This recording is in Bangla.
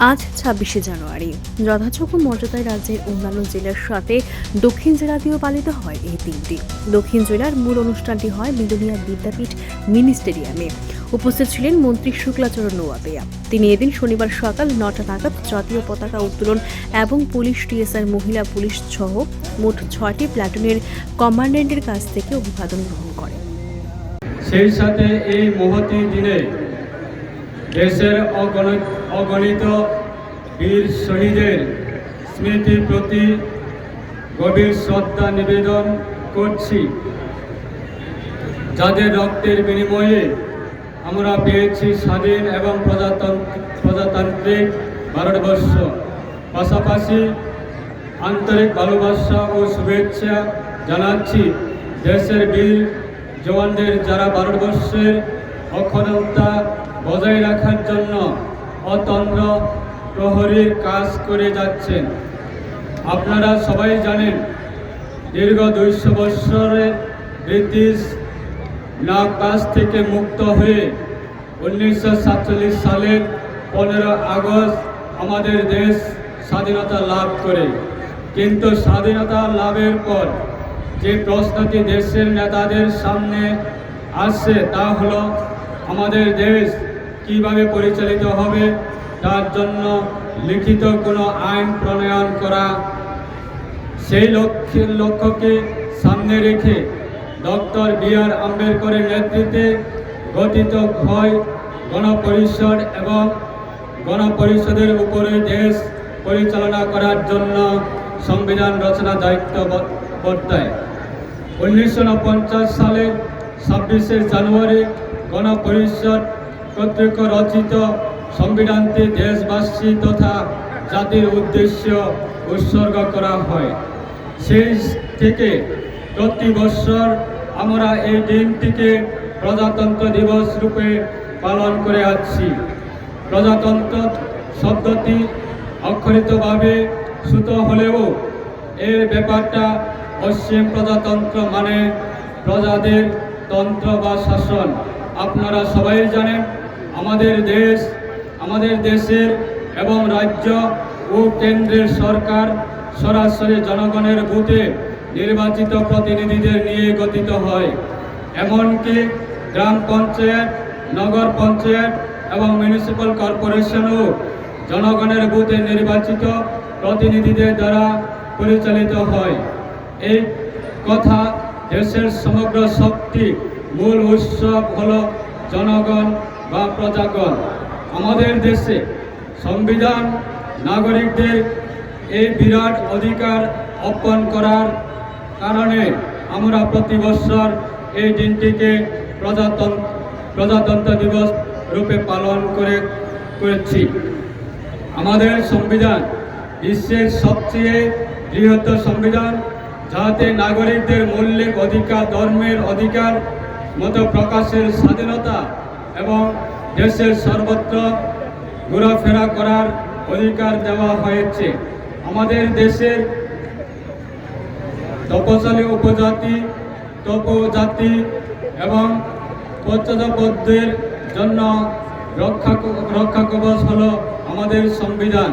আজ ছাব্বিশে জানুয়ারি। যথাযোগ্য মর্যাদায় রাজ্যের অন্যান্য জেলার সাথে দক্ষিণ জেলাতেও পালিত হয় এই দিনটি দক্ষিণ জেলার মূল অনুষ্ঠানটি হয় বিলোনিয়া বিদ্যাপীঠ মিনি স্টেডিয়ামে। উপস্থিত ছিলেন মন্ত্রী শুক্লাচরণ নোয়াবেয়া তিনি এদিন শনিবার সকাল নটা নাগাদ জাতীয় পতাকা উত্তোলন এবং পুলিশ টিএসআর মহিলা পুলিশ সহ মোট ছয়টি প্ল্যাটুনের কমান্ডেন্টের কাছ থেকে অভিবাদন গ্রহণ করেন। সেই সাথে এই মহতি দিনে দেশের অগণিত অগণিত বীর শহীদের স্মৃতির প্রতি গভীর শ্রদ্ধা নিবেদন করছি। যাদের রক্তের বিনিময়ে আমরা পেয়েছি স্বাধীন এবং প্রজাতন্ত্র, প্রজাতান্ত্রিক ভারতবর্ষ। পাশাপাশি আন্তরিক ভালোবাসা ও শুভেচ্ছা জানাচ্ছি দেশের বীর জওয়ানদের যারা ভারতবর্ষের অক্ষরতা বজায় রাখার জন্য অতন্দ্র প্রহরীর কাজ করে যাচ্ছেন। আপনারা সবাই জানেন, দীর্ঘ দুইশো বৎসরে ব্রিটিশ নাগ কাজ থেকে মুক্ত হয়ে উনিশশো সাতচল্লিশ সালের পনেরো আগস্ট আমাদের দেশ স্বাধীনতা লাভ করে। কিন্তু স্বাধীনতা লাভের পর যে প্রশ্নটি দেশের নেতাদের সামনে আসছে তা হলো আমাদের দেশ কীভাবে পরিচালিত হবে, তার জন্য লিখিত কোনো আইন প্রণয়ন করা, সেই লক্ষ্যের লক্ষ্যকে সামনে রেখে ডক্টর বি আর আম্বেদকরের নেতৃত্বে গঠিত হয় গণপরিষদ এবং গণপরিষদের উপরে দেশ পরিচালনা করার জন্য সংবিধান রচনা দায়িত্ব বর্তায়। উনিশশো সালে ছাব্বিশে জানুয়ারি গণপরিষদ কর্তৃক রচিত সংবিধানটি দেশবাসী তথা জাতির উদ্দেশ্য উৎসর্গ করা হয়। সেই থেকে প্রতি বৎসর আমরা এই দিনটিকে প্রজাতন্ত্র দিবস রূপে পালন করে আসছি। প্রজাতন্ত্র শব্দটি অক্ষরিতভাবে সুত হলেও এর ব্যাপারটা পশ্চিম প্রজাতন্ত্র মানে প্রজাদের তন্ত্র বা শাসন, আপনারা সবাই জানেন, আমাদের দেশ, আমাদের দেশের এবং রাজ্য ও কেন্দ্রের সরকার সরাসরি জনগণের বুথে নির্বাচিত প্রতিনিধিদের নিয়ে গঠিত হয়। এমনকি গ্রাম পঞ্চায়েত, নগর পঞ্চায়েত এবং মিউনিসিপ্যাল কর্পোরেশনও জনগণের বুথে নির্বাচিত প্রতিনিধিদের দ্বারা পরিচালিত হয়। এই কথা দেশের সমগ্র শক্তি, মূল উৎসব হল জনগণ বা প্রজাগণ। আমাদের দেশে সংবিধান নাগরিকদের এই বিরাট অধিকার অর্পণ করার কারণে আমরা প্রতি বছর এই দিনটিকে প্রজাতন্ত্র প্রজাতন্ত্র দিবস রূপে পালন করে, করেছি। আমাদের সংবিধান বিশ্বের সবচেয়ে বৃহত্তর সংবিধান যাতে নাগরিকদের মৌলিক অধিকার, ধর্মের অধিকার মতো প্রকাশের স্বাধীনতা এবং দেশের সর্বত্র ঘোরাফেরা করার অধিকার দেওয়া হয়েছে। আমাদের দেশের তপশালী উপজাতি, তপজাতি এবং পশ্চাৎপদদের জন্য রক্ষা রক্ষা কবচ হলো আমাদের সংবিধান।